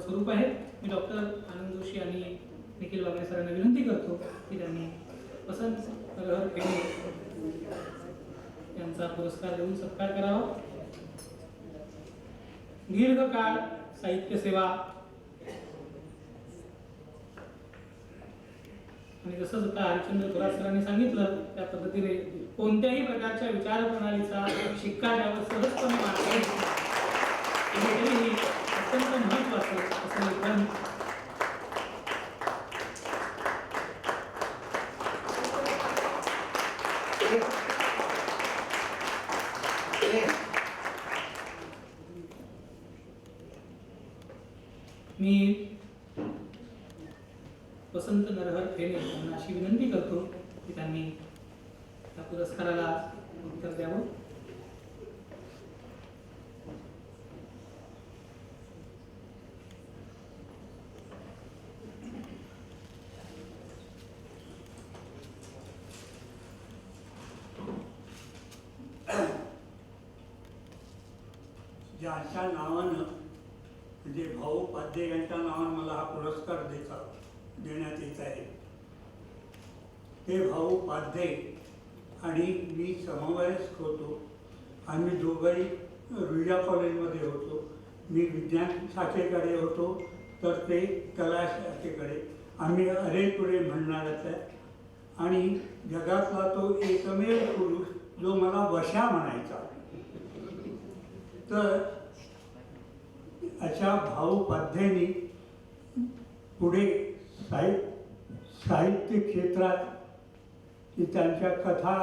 स्वरूप आहे. मी डॉक्टर आनंद जोशी आणि निखिल बागणे सरांना विनंती करतो की त्यांनी वसंत नरहर पेणे यांचा पुरस्कार देऊन सत्कार करावा. दीर्घकाळ साहित्य सेवा. आणि जसं आता हरिचंद्र थोरात सरांनी सांगितलं त्या पद्धतीने कोणत्याही प्रकारच्या विचारप्रणालीचा शिक्का त्यावर सहजपणे मार्ग अत्यंत महत्वाचं असं मी वसंत नरहर फेणे यांना अशी विनंती करतो की त्यांनी त्या पुरस्काराला उत्तर द्यावं अशा नावानं म्हणजे भाऊ पाध्ये यांच्या नावानं मला हा पुरस्कार देता देण्यात येत आहे. ते भाऊ पाध्ये आणि मी समवयस्क होतो. आम्ही दोघंही रुईया कॉलेजमध्ये होतो. मी विज्ञान शाखेकडे होतो तर ते कला शाखेकडे. आम्ही अरेपुरे म्हणणारच आहे. आणि जगातला तो एकमेव पुरुष जो मला वशा म्हणायचा. तर अशा भाऊपाध्यांनी पुढे साहित्य साहित्य क्षेत्रात की त्यांच्या कथा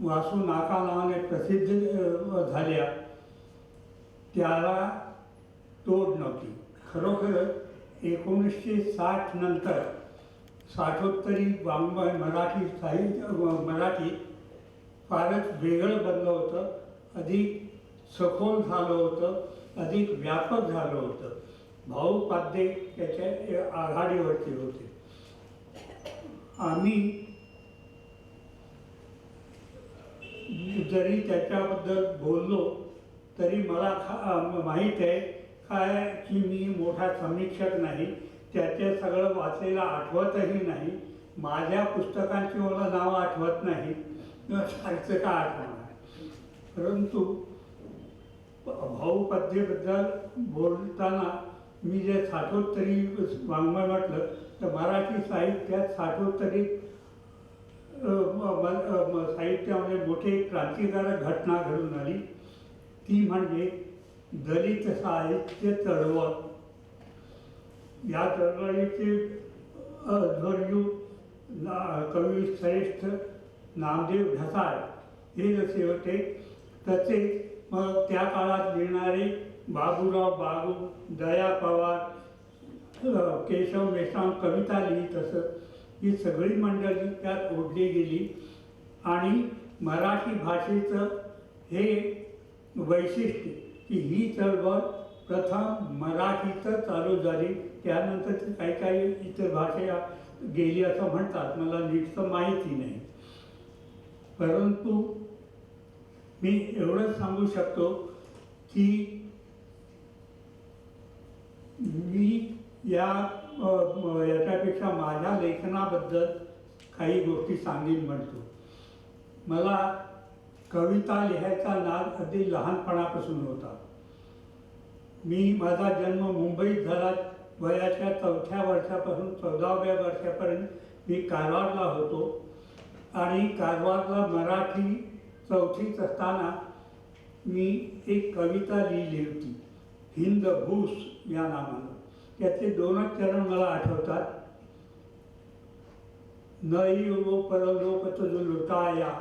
वासू नाका नावाने प्रसिद्ध झाल्या. त्याला तोड नव्हती. खरोखर एकोणीसशे साठ नंतर साठोत्तरी बांबय मराठी साहित्य मराठी फारच वेगळं बनलं होतं. अधिक सखोल झालं होतं. अधिक व्यापक झालं होतं. भाऊ पाध्ये त्याच्या आघाडीवरती होते. आम्ही जरी त्याच्याबद्दल बोललो तरी मला खा माहीत आहे काय की मी मोठा समीक्षक नाही त्याचे सगळं वाचलेलं आठवतही नाही माझ्या पुस्तकांची मला नावं आठवत नाही सारखं का आठवणार? परंतु भाऊ बोलताना मी जे साठोत्तरी वाङ्मय म्हटलं तर मराठी साहित्यात साठोत्तरी म- म- साहित्यामध्ये मोठी क्रांतिकारक घटना घडून आली. ती म्हणजे दलित साहित्य चळवळ. या चळवळीचे ध्वर्यू ना कवी श्रेष्ठ नामदेव ढसाळ हे जसे होते तसेच मग त्या काळात लिहिणारे बाबूराव बाबू दया पवार केशव मेश्राम कविता लिहित असत. ही सगळी मंडळी त्यात ओढली गेली. आणि मराठी भाषेचं हे वैशिष्ट्य की ही चळवळ प्रथम मराठीचं चालू झाली. त्यानंतर ती काही काही इतर भाषा गेली असं म्हणतात. मला नीटचं माहिती नाही. परंतु मी एवढंच सांगू शकतो की मी या याच्यापेक्षा माझ्या लेखनाबद्दल काही गोष्टी सांगेन म्हणतो. मला कविता लिहायचा नाद अगदी लहानपणापासून होता. मी माझा जन्म मुंबईत झाला. वयाच्या चौथ्या वर्षापासून चौदाव्या वर्षापर्यंत मी कारवारला होतो. आणि कारवारला मराठी चौथीत असताना मी एक कविता लिहिली होती. हिंद भूस या नावानं. त्याचे दोनच चरण मला आठवतात. न यो परलोक तुझ लुटाया.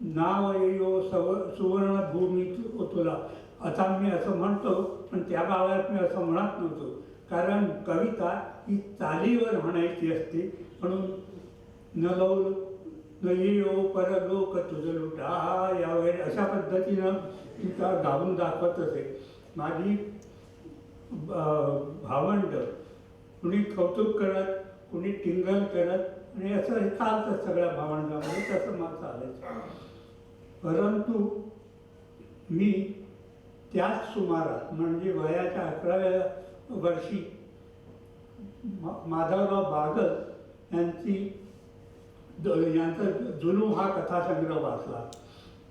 नाव यो सव सुवर्ण भूमी तुला आता मी असं म्हणतो पण त्या काळात मी असं म्हणत नव्हतो. कारण कविता ही चालीवर म्हणायची असते म्हणून न लवलं न परलोक तुझं लुटा यावेळी अशा पद्धतीनं ती गाऊन दाखवत असे. माझी भावंड कुणी कौतुक करत कुणी टिंगल करत आणि असं हे चालतं सगळ्या भावंडामध्ये तसं मला चालायचं. परंतु मी त्याच सुमारात म्हणजे वयाच्या अकराव्या वर्षी मा- माधवराव बागल यांची यांचा जुनू हा कथासंग्रह वाचला.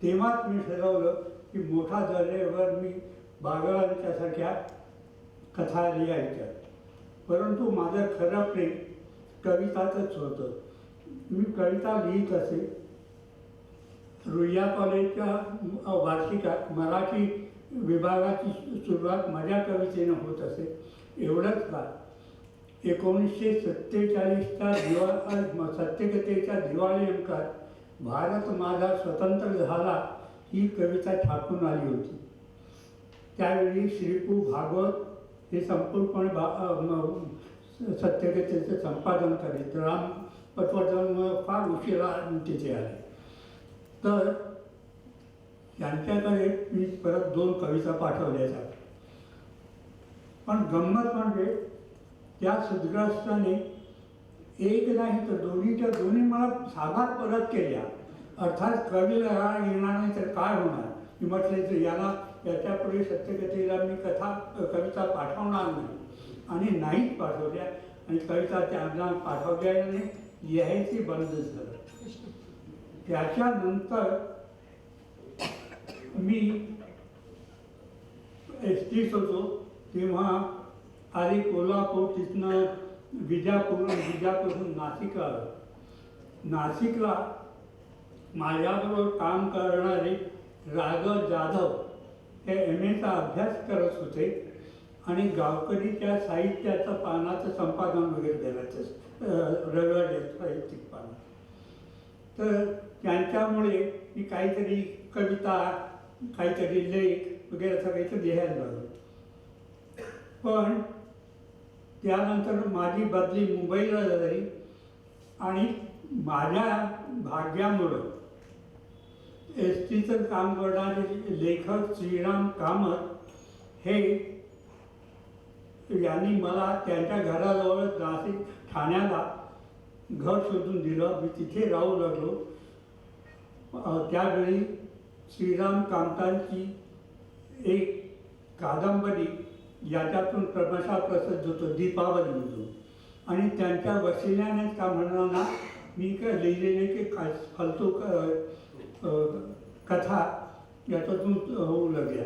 तेव्हाच मी ठरवलं की मोठा दर्जेवर मी बागळांच्यासारख्या कथा लिहायच्या. परंतु माझं खरं प्रेम कवितातच होतं. मी कविता लिहित असे. रुईया कॉलेजच्या वार्षिकात मराठी विभागाची सुरुवात माझ्या कवितेनं होत असे. एवढंच का? एकोणीसशे सत्तेचाळीसच्या दिवा सत्यगतेच्या दिवाळी अंकात भारत माझा स्वतंत्र झाला ही कविता छापून आली होती. त्यावेळी श्रीपू भागवत हे संपूर्णपणे भा अ, सत्यकथेचं संपादन करीत राम पटवर्धन फार उशिरा तिथे आले. तर यांच्याकडे मी परत दोन कविता पाठवल्या जात पण गंमत म्हणजे त्या सुदग्रस्ताने एक नाही तर दोन्हीच्या दोन्ही मला साधात परत केल्या. अर्थात कवीला राग येणार नाही तर काय होणार? मी म्हटले तर याला याच्यापुढे सत्यकथेला मी कथा कविता पाठवणार नाही. आणि नाहीच पाठवल्या. आणि कविता त्यांना पाठवल्याने लिहायचे बंद झालं. त्याच्यानंतर मी एस टीत होतो. तेव्हा आधी कोल्हापूर तिथनं विजापूर विजापूरहून नाशिक आलो. नाशिकला माझ्याबरोबर काम करणारे राघव जाधव हे एम एचा अभ्यास करत होते आणि गावकरीच्या साहित्याचं पानाचं संपादन वगैरे करायचं अं, रविवारी साहित्यिक पान तर त्यांच्यामुळे मी काहीतरी कविता काहीतरी लेख वगैरे असं काहीतरी लिहायला लागलो. पण त्यानंतर माझी बदली मुंबईला झाली आणि माझ्या भाग्यामुळं एस टीचं काम करणारे लेखक श्रीराम कामत हे यांनी मला त्यांच्या घराजवळ नाशिक ठाण्याला घर शोधून दिलं. मी तिथे राहू लागलो. त्यावेळी श्रीराम कामतांची एक कादंबरी याच्यातून क्रमशः प्रसिद्ध होतो दीपावली म्हणून आणि त्यांच्या वसिल्यानेच का म्हणणार ना मी काय लिहिलेले की का फालतू क- कथा याच्यातून होऊ लागल्या.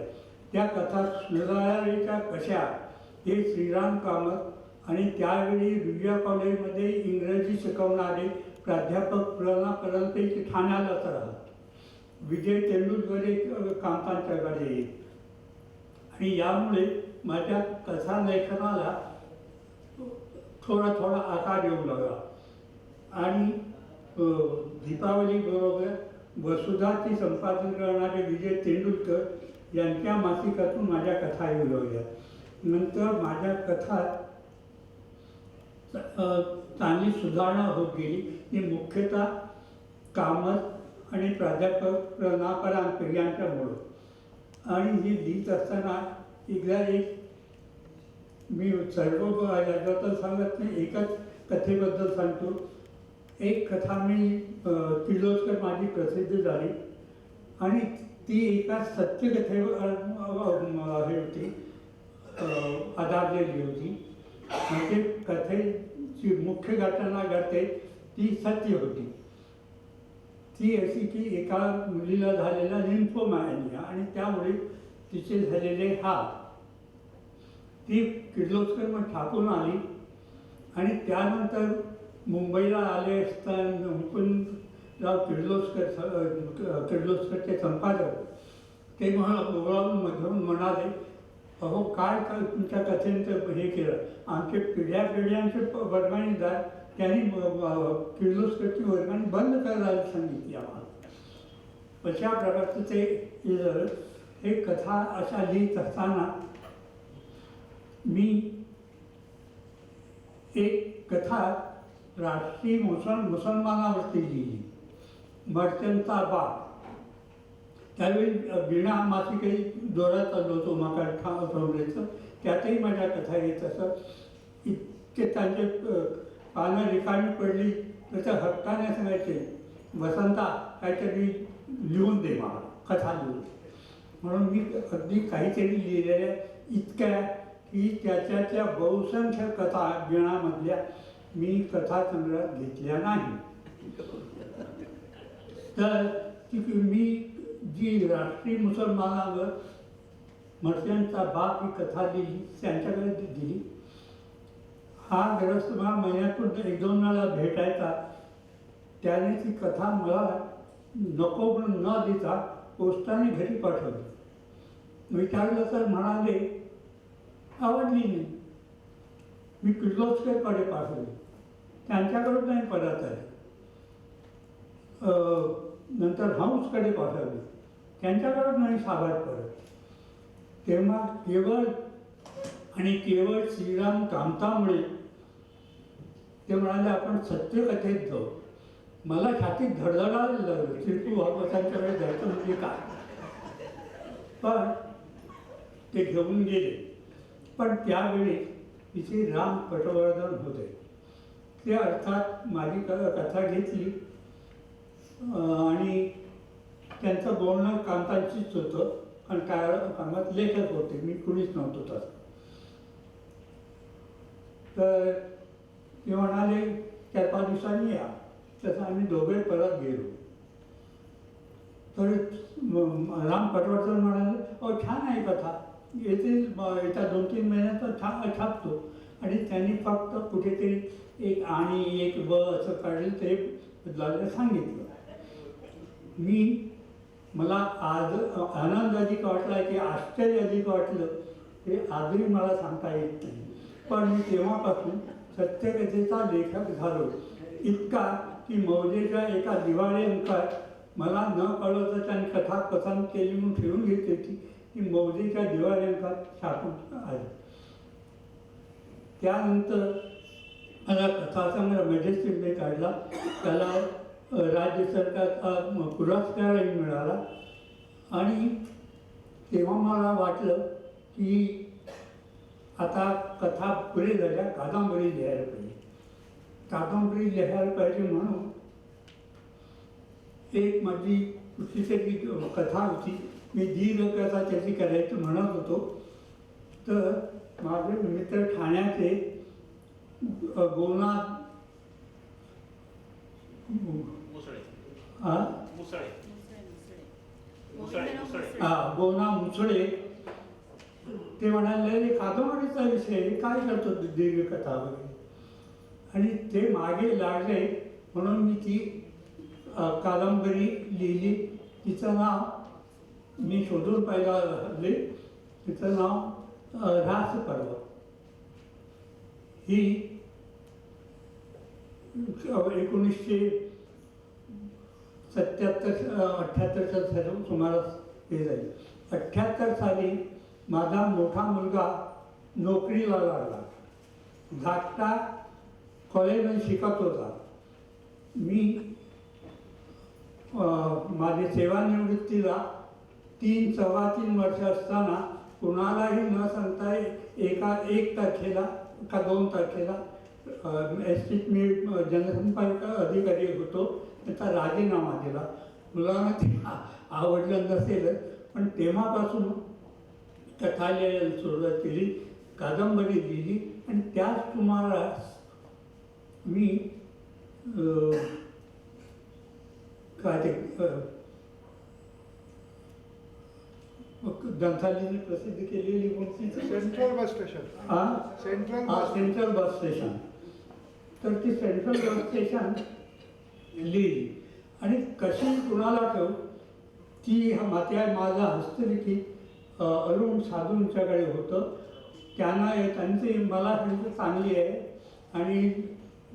त्या कथा सुधारायच्या कशा? हे श्रीराम कामत आणि त्यावेळी रुईया कॉलेजमध्ये इंग्रजी शिकवणारे प्राध्यापक प्रणापर्यंत ठाण्यालाच राहत. विजय तेंडुलकर एक कामतांच्याकडे येईल. आणि यामुळे माझ्या कथा लेखनाला थोडा थोडा आकार येऊ लागला. आणि दीपावलीबरोबर वसुधाची संपादन करणारे विजय तेंडुलकर यांच्या मासिकातून माझ्या कथा येऊ लागल्या. नंतर माझ्या कथा चांगली सुधारणा होत गेली. ही मुख्यतः कामत आणि प्राध्यापक नापरांत यांच्यामुळं. आणि ही लिहित असताना एकदा एक मी सर्व याच्याबद्दल सांगत नाही एकाच कथेबद्दल सांगतो. एक कथा मी किर्लोस्कर माझी प्रसिद्ध झाली. आणि ती एका सत्यकथेवर हे होती आधारलेली होती. म्हणजे कथेची मुख्य घटना घडते ती सत्य होती. ती अशी की एका मुलीला झालेला लिम्फोमॅनिया आणि त्यामुळे तिचे झालेले हात ती किर्लोस्कर मग ठाकून आली. आणि त्यानंतर मुंबईला आले असताना मुकुंदराव किर्लोस्कर किर्लोस्करचे संपादक ते मला बोलावून मधून म्हणाले अहो काय काय तुमच्या कथेनं हे केलं? आमचे पिढ्या पिढ्यांचे प- वर्गणीदार त्यांनी किर्लोस्करची वर्गणी बंद करायला सांगितली आम्हाला. अशा प्रकारचं ते हे कथा अशा लिहित असताना मी एक कथा राष्ट्रीय मुसल मुसलमानावरती लिहिली. मर्चंटचा बाप. त्यावेळी विणा मासिकही जोरात चाललो होतो माका ठा त्यातही माझ्या कथा येत असं इतके त्यांचे पानं रिकामी पडली त्याच्या हक्काने सांगायचे वसंता काहीतरी लिहून दे मला कथा लिहून म्हणून मी अगदी काहीतरी लिहिलेल्या इतक्या की त्याच्याच्या बहुसंख्य कथा गिणामधल्या मी कथा संग्रह घेतल्या नाही. तर ती मी जी राष्ट्रीय मुसलमानावर मर्त्यांचा बाप ही कथा दिली त्यांच्याकडे ती दिली. हा ग्रस्त मला महिन्यातून एक दोन वेळा भेटायचा. त्याने ती कथा मला नको म्हणून न देता पोस्टाने घरी पाठवली. विचारलं तर म्हणाले आवडली नाही. मी किर्लोस्करकडे पाठवली. त्यांच्याकडून नाही परत आहे नंतर हंसकडे पाठवली. त्यांच्याकडून नाही साभार परत तेव्हा केवळ आणि केवळ श्रीराम कामतामुळे ते म्हणाले आपण सत्यकथेत जाऊ. मला छातीत धडधडायला लागलं श्रीपू भागवतांच्याकडे जायचं म्हणजे काय पण ते घेऊन गेले. पण त्यावेळी तिथे राम पटवर्धन होते. ते अर्थात माझी क कथा घेतली. आणि त्यांचं बोलणं कांतांचीच होतं. आणि काय कामात लेखक होते. मी कुणीच नव्हतो तसं. तर ते म्हणाले चार पाच दिवसांनी या. तसं आम्ही दोघे परत गेलो. तर राम पटवर्धन म्हणाले अहो छान आहे कथा. येथे येत्या दोन तीन महिन्यात छान छापतो आणि त्यांनी फक्त कुठेतरी एक आणि एक ब असं काढलं ते बदलायला सांगितलं. मी मला आज आनंद अधिक वाटला की आश्चर्य अधिक वाटलं. हे आजही मला सांगता येत नाही. पण मी तेव्हापासून सत्यकथेचा लेखक झालो. इतका की मौजेच्या एका दिवाळी अंकात मला न कळवता त्यांनी कथा पसंत केली म्हणून ठेवून घेतली होती ती मौजेच्या दिवाळी छापून आली. त्यानंतर मला कथासंग्रह मजेस्टिकने काढला. त्याला राज्य सरकारचा पुरस्कारही मिळाला. आणि तेव्हा मला वाटलं की आता कथा पुरे झाल्या कादंबरी लिहायला पाहिजे. कादंबरी लिहायला पाहिजे म्हणून एक माझी कुठलीतरी कथा होती. मी दीर्घ कथा त्याची करायची म्हणत होतो. तर माझे मित्र ठाण्याचे गोनाथ मुसळे. हा हा, गोना मुसळे. ते म्हणाले "अरे, कादंबरीचा विषय काय करतो तू दीर्घ कथा वगैरे? आणि ते मागे लागले. म्हणून मी ती कादंबरी लिहिली. तिचं नाव मी शोधून पाहिला हल्ली तिचं नाव रास पर्व. ही एकोणीसशे सत्याहत्तर अठ्ठ्याहत्तरच्या साली सुमारास हे झाली. अठ्ठ्याहत्तर साली माझा मोठा मुलगा नोकरीला लागला. धाकटा कॉलेजमध्ये शिकत होता. मी माझी सेवानिवृत्तीला तीन सव्वा तीन वर्ष असताना कुणालाही न सांगता एका एक तारखेला का दोन तारखेला एस टीत मी जनसंपर्क अधिकारी होतो. त्याचा राजीनामा दिला. मुलांना ते आवडलं नसेलच पण तेव्हापासून कथा लिहायला सुरुवात केली कादंबरी लिहिली. आणि त्याच तुम्हाला मी काय ते अ, मग ग्रंथालयाने प्रसिद्ध केलेली कोणती सेंट्रल बस स्टेशन हा? सेंट्रल हा बस सेंट्रल बस स्टेशन तर ती सेंट्रल बस स्टेशन लिहिली आणि कशी कुणाला ठेवू? ती हा मात्या माझा हस्तलिखित अरुण साधूंच्याकडे होतं. त्यांना त्यांची मला त्यांची चांगली आहे. आणि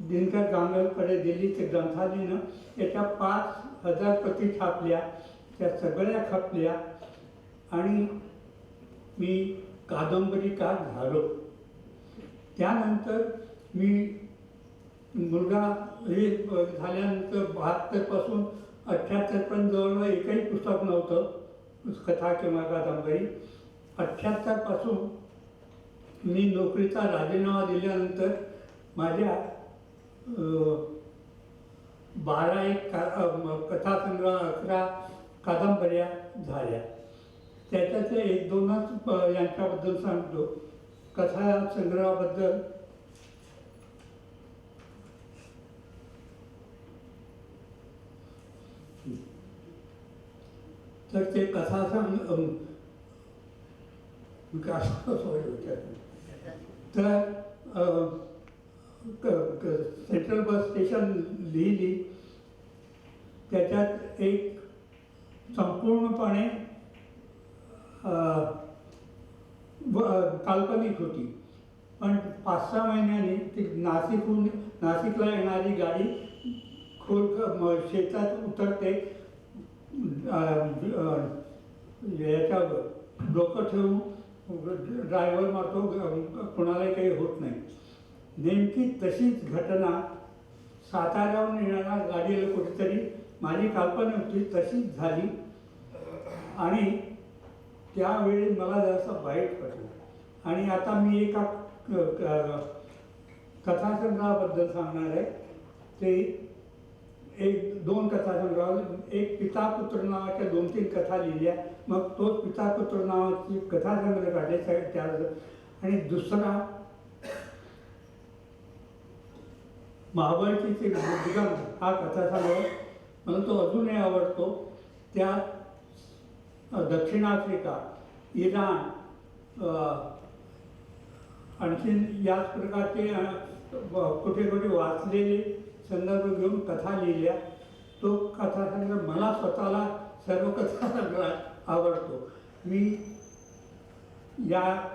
दिनकर गांगरकडे दिली ते ग्रंथालयानं त्याच्या पाच हजार प्रती छापल्या त्या सगळ्या खपल्या आणि मी कादंबरीकार झालो. त्यानंतर मी मुलगा हे झाल्यानंतर बहात्तरपासून अठ्ठ्याहत्तरपर्यंत जवळजवळ एकही पुस्तक नव्हतं. कथा किंवा कादंबरी. अठ्ठ्याहत्तरपासून मी नोकरीचा राजीनामा दिल्यानंतर माझ्या बारा एक का कथासंग्रह अकरा कादंबऱ्या झाल्या. त्याच्यातले एक दोनच यांच्याबद्दल सांगतो. कथा संग्रहाबद्दल. तर ते कथा सांग तर सेंट्रल बस स्टेशन लिहिली. त्याच्यात एक संपूर्णपणे काल्पनिक होती. पण पाच सहा महिन्यांनी ती नाशिकहून नाशिकला येणारी गाडी खोल शेतात उतरते याच्यावर. डोकं ठेवून ड्रायव्हर मारतो कोणालाही काही होत नाही. नेमकी तशीच घटना साताऱ्याहून येणाऱ्या गाडीला कुठेतरी माझी कल्पना होती तशीच झाली. आणि त्यावेळी मला जरासं वाईट वाटलं. आणि आता मी एका क- क- कथासंग्रहाबद्दल सांगणार आहे. ते एक दोन कथासंग्रह एक पिता पुत्र नावाच्या दोन तीन कथा लिहिल्या. मग तोच पिता पुत्र नावाची कथासंग्रह काढायचा त्या- त्या आणि दुसरा महाबळकीचे हा कथासंग्रह मला तो अजूनही आवडतो. त्या दक्षिण आफ्रिका इराण आणखीन याच प्रकारचे कुठे कुठे वाचलेले संदर्भ घेऊन कथा लिहिल्या. तो कथासंग्रह मला स्वतःला सर्व कथासंग्रह आवडतो. मी या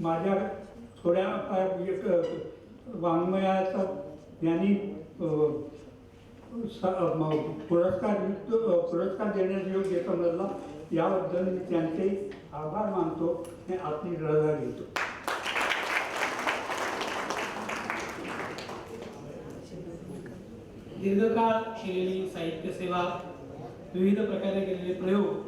माझ्या थोड्या फार वाङ्मयाचा यांनी स- पुरस्कार पुरस्कार देण्यास योग्य समजला याबद्दल मी त्यांचे आभार मानतो आणि आपली रजा घेतो. दीर्घकाळ केलेली साहित्य सेवा विविध प्रकारे केलेले प्रयोग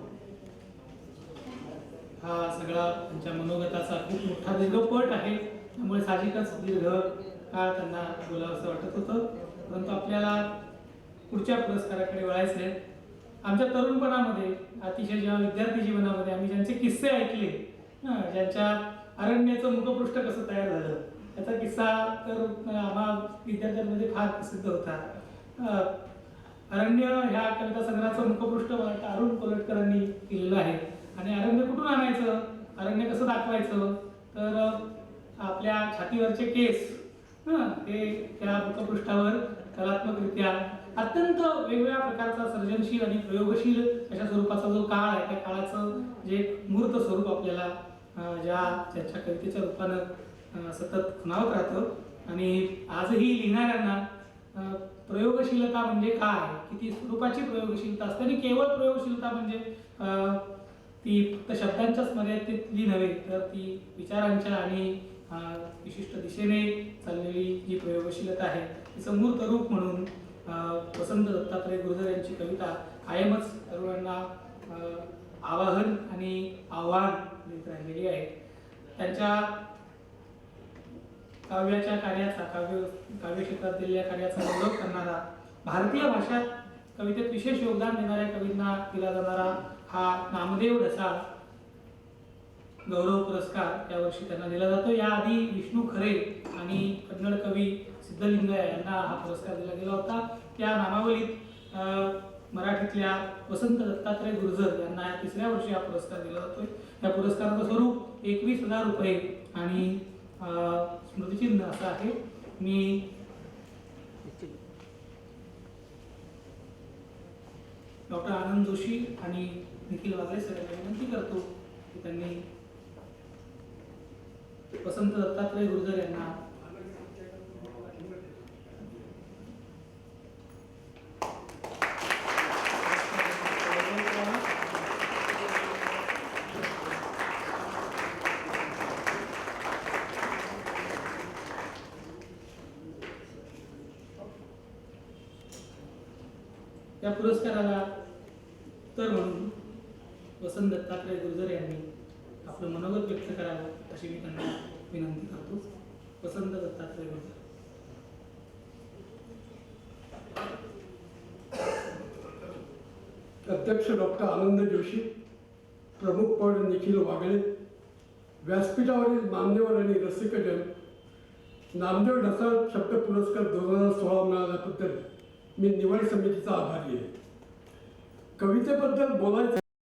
हा सगळा त्यांच्या मनोगताचा खूप मोठा दीर्घपट आहे. त्यामुळे साहजिकच दीर्घ काळ त्यांना बोलावंसं वाटत होतं. परंतु आपल्याला पुढच्या पुरस्काराकडे वळायचं आहे. आमच्या तरुणपणामध्ये अतिशय जेव्हा विद्यार्थी जीवनामध्ये आम्ही ज्यांचे किस्से ऐकले ज्यांच्या अरण्याचं मुखपृष्ठ कसं तयार झालं त्याचा किस्सा तर आम्हा विद्यार्थ्यांमध्ये फार प्रसिद्ध होता. अरण्य ह्या कविता संग्रहाचं मुखपृष्ठ अरुण कोलटकरांनी केलेलं आहे. आणि अरण्य कुठून आणायचं? अरण्य कसं दाखवायचं? तर आपल्या छातीवरचे केस हं, ते त्या मुखपृष्ठावर कलात्मकरित्या अत्यंत वेगवेगळ्या प्रकारचा सर्जनशील आणि प्रयोगशील अशा स्वरूपाचा जो काळ आहे त्या काळाचं जे मूर्त स्वरूप आपल्याला ज्या त्याच्या कवितेच्या रूपानं सतत खुणावत राहतं. आणि आजही लिहिणाऱ्यांना प्रयोगशीलता म्हणजे काय? किती स्वरूपाची प्रयोगशीलता असते आणि केवळ प्रयोगशीलता म्हणजे ती फक्त शब्दांच्याच मर्यादेतली नव्हे तर ती विचारांच्या आणि विशिष्ट दिशेने चाललेली जी प्रयोगशीलता आहे. तिचं मूर्त रूप म्हणून वसंत दत्तात्रय गुरुधर यांची कविता कायमच तरुणांना आवाहन आणि आव्हान देत राहिलेली आहे. त्यांच्या काव्याच्या कार्याचा काव्य काव्य क्षेत्रात दिलेल्या कार्याचा गौरव करणारा भारतीय भाषा कवितेत विशेष योगदान देणाऱ्या कवींना दिला जाणारा हा नामदेव ढसाळ गौरव पुरस्कार यावर्षी त्यांना दिला जातो. याआधी विष्णू खरे आणि कन्नड कवी सिद्धलिंग यांना हा पुरस्कार दिला गेला होता. त्या नामावलीत अं, मराठीतल्या वसंत दत्तात्रय गुर्जर यांना तिसऱ्या वर्षी हा पुरस्कार दिला जातोय. या पुरस्काराचं स्वरूप एकवीस हजार रुपये आणि स्मृतिचिन्ह असं आहे. मी डॉक्टर आनंद जोशी आणि निखिल वागळे सर विनंती करतो की त्यांनी वसंत दत्तात्रय गुर्जर यांना या पुरस्काराला तर म्हणून वसंत दत्तात्रय गुर्जर यांनी आपलं मनोगत व्यक्त करावं अशी मी त्यांना विनंती करतो. वसंत दत्तात्रय गुर्जर. अध्यक्ष डॉक्टर आनंद जोशी प्रमुख पद निखिल वागळे व्यासपीठावरील मान्यवर आणि रसिकजन नामदेव ढसाळ शब्द पुरस्कार दोन हजार सोळा मिळाल्याबद्दल मी निवड समितीचा आभारी आहे. कवितेबद्दल बोलायचं